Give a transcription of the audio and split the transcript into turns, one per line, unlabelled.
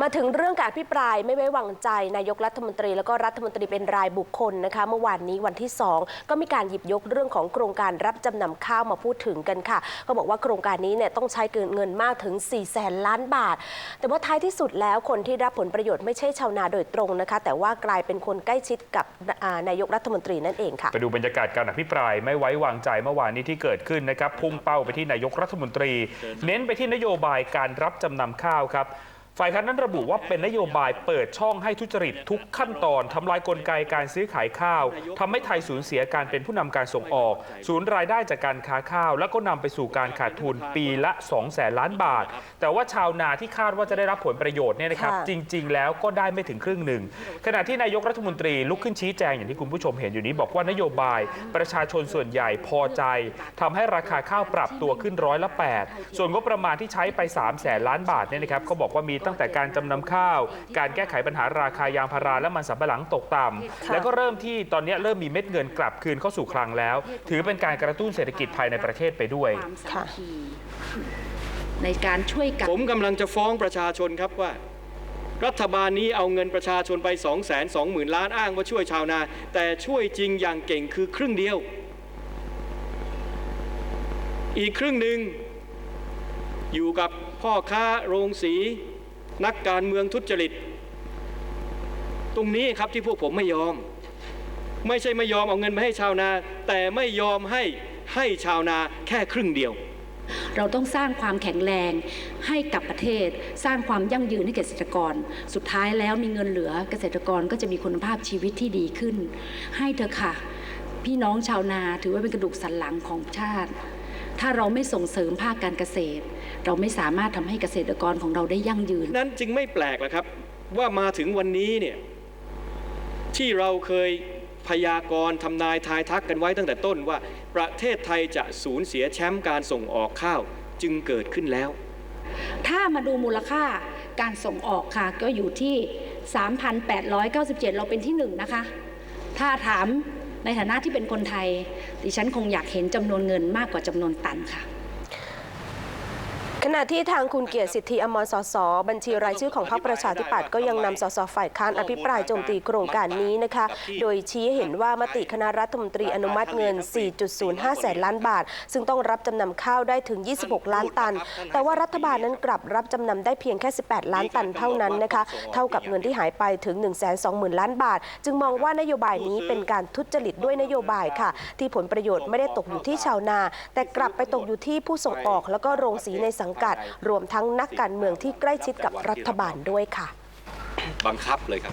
มาถึงเรื่องการอภิปรายไม่ไว้วางใจ นายกรัฐมนตรี แล้วก็รัฐมนตรีเป็นรายบุคคลนะคะเมื่อวานนี้วันที่ 2 ก็มีการหยิบยกเรื่องของโครงการรับจำนำข้าวมาพูดถึงกันค่ะ ก็บอกว่าโครงการนี้เนี่ยต้องใช้เกินเงินมากถึง4แสนล้านบาท แต่ว่าท้ายที่สุดแล้วคนที่รับผลประโยชน์ไม่ใช่ชาวนาโดยตรงนะคะ แต่ว่ากลายเป็นคนใกล้ชิดกับนายกรัฐมนตรีนั่นเองค่ะ
ไปดูบรรยากาศการอภิปรายไม่ไว้วางใจเมื่อวานนี้ที่เกิดขึ้นนะครับพุ่งเป้าไปที่นายกรัฐมนตรี เน้นไปที่นโยบายการรับจำนำข้าวครับ ฝ่ายค้านนั้นระบุว่าเป็นนโยบายเปิดช่องให้ทุจริตทุกขั้นตอนทำลายกลไกการซื้อขายข้าวทำให้ไทยสูญเสียการเป็นผู้นำการส่งออกสูญรายได้จากการค้าข้าว แล้วก็นำไปสู่การขาดทุนปีละ2แสนล้านบาท แต่ว่าชาวนาที่คาดว่าจะได้รับผลประโยชน์เนี่ยนะครับ
ค่ะ
จริง ๆ แล้วก็ได้ไม่ถึงครึ่งหนึ่ง ขณะที่นายกรัฐมนตรีลุกขึ้นชี้แจงอย่างที่คุณผู้ชมเห็นอยู่นี้บอกว่านโยบายประชาชนส่วนใหญ่พอใจทำให้ราคาข้าวปรับตัวขึ้นร้อยละ8ส่วนงบประมาณที่ใช้ไป3แสนล้านบาทเนี่ยนะครับเขาบอกว่ามีตั้งแต่การจำนำข้าว การแก้ไขปัญหาราคายางพาราและมันสำปะหลังตกต่ำ
ค่ะ
แล้วก็เริ่มที่ตอนนี้เริ่มมีเม็ดเงินกลับคืนเข้าสู่คลังแล้ว ถือเป็นการกระตุ้นเศรษฐกิจภายในประเทศไปด้วย
ความสามัคคีในการช่วยกัน
ผมกำลังจะฟ้องประชาชนครับว่า รัฐบาลนี้เอาเงินประชาชนไป 2 2 0 0 0 0 ล้านอ้างว่าช่วยชาวนา แต่ช่วยจริงอย่างเก่งคือครึ่งเดียว อีกครึ่งหนึ่งอยู่กับพ่อค้าโรงสี นักการเมืองทุจริต ตรงนี้ครับที่พวกผมไม่ยอม ไม่ใช่ไม่ยอมเอาเงินมาให้ชาวนา แต่ไม่ยอมให้ให้ชาวนาแค่ครึ่งเดียว
เราต้องสร้างความแข็งแรงให้กับประเทศ สร้างความยั่งยืนให้เกษตรกร สุดท้ายแล้วมีเงินเหลือเกษตรกรก็จะมีคุณภาพชีวิตที่ดีขึ้น ให้เถอะค่ะ พี่น้องชาวนาถือว่าเป็นกระดูกสันหลังของชาติ ถ้าเราไม่ส่งเสริมภาคการเกษตร เราไม่สามารถทำให้เกษตรกรของเราได้ยั่งยืน
นั้นจึงไม่แปลกแหละครับ ว่ามาถึงวันนี้เนี่ยที่เราเคยพยากรณ์ทำนายทายทักกันไว้ตั้งแต่ต้นว่า ประเทศไทยจะสูญเสียแชมป์การส่งออกข้าวจึงเกิดขึ้นแล้ว
ถ้ามาดูมูลค่าการส่งออกค่ะก็อยู่ที่ 3,897 เราเป็นที่หนึ่งนะคะ ถ้าถาม ในฐานะที่เป็นคนไทย ดิฉันคงอยากเห็นจำนวนเงินมากกว่าจำนวนตันค่ะ
ขณะที่ทางคุณเกียรติสิทธิอมรสสบัญชีรายชื่อของพรรคประชาธิปัตย์ก็ยังนำสสฝ่ายค้านอภิปรายโจมตีโครงการนี้นะคะ โดยชี้เห็นว่ามติคณะรัฐมนตรีอนุมัติเงิน 4.05 แสนล้านบาท ซึ่งต้องรับจำนำข้าวได้ถึง 26 ล้านตัน แต่ว่ารัฐบาลนั้นกลับรับจำนำได้เพียงแค่ 18 ล้านตันเท่านั้นนะคะ เท่ากับเงินที่หายไปถึง 120,000 ล้านบาท จึงมองว่านโยบายนี้เป็นการทุจริตด้วยนโยบายค่ะ ที่ผลประโยชน์ไม่ได้ตกอยู่ที่ชาวนา แต่กลับไปตกอยู่ที่ผู้ส่งออกแล้วก็โรงสีในสังกัด รวมทั้งนักการเมืองที่ใกล้ชิดกับรัฐบาลด้วยค่ะ
บังคับเลยครับ